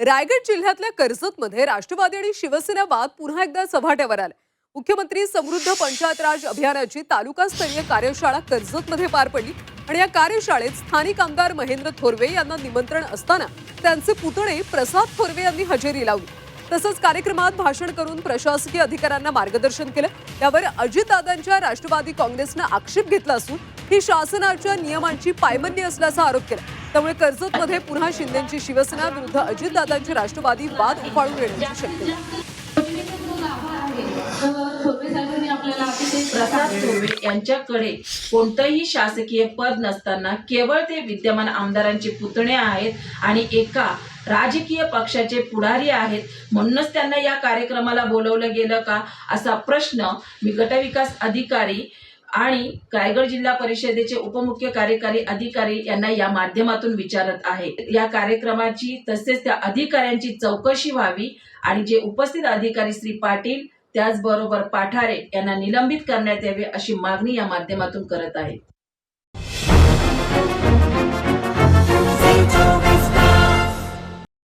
रायगड जिल्ह्यातल्या कर्जतमध्ये राष्ट्रवादी आणि शिवसेना वाद पुन्हा एकदा चव्हाट्यावर आला. मुख्यमंत्री समृद्ध पंचायत राज अभियानाची तालुकास्तरीय कार्यशाळा कर्जतमध्ये पार पडली आणि या कार्यशाळेत स्थानिक आमदार महेंद्र थोरवे यांना निमंत्रण असताना त्यांचे पुतणे प्रसाद थोरवे यांनी हजेरी लावली. तसंच कार्यक्रमात भाषण करून प्रशासकीय अधिकाऱ्यांना मार्गदर्शन केलं. यावर अजितदादांच्या राष्ट्रवादी काँग्रेसनं आक्षेप घेतला असून ही शासनाच्या नियमांची पायबंदी असल्याचा आरोप केला. त्यामुळे कर्जतमध्ये पुन्हा शिंदेची शिवसेना विरुद्ध अजितदादांची राष्ट्रवादी वाद उफाळून येण्याची शक्यता. यांच्याकडे कोणतंही शासकीय पद नसताना केवळ ते विद्यमान आमदारांचे पुतणे आहेत आणि एका राजकीय पक्षाचे पुढारी आहेत. म्हणूनच त्यांना या कार्यक्रमाला बोलवलं गेलं का? असा प्रश्न मी गटविकास अधिकारी आणि रायगड जिल्हा परिषदेचे उपमुख्य कार्यकारी अधिकारी यांना या माध्यमातून विचारत आहे. या कार्यक्रमाची तसेच त्या अधिकाऱ्यांची चौकशी व्हावी आणि जे उपस्थित अधिकारी श्री पाटील त्याचबरोबर पाठारे यांना निलंबित करण्यात यावे अशी मागणी या माध्यमातून करत आहेत.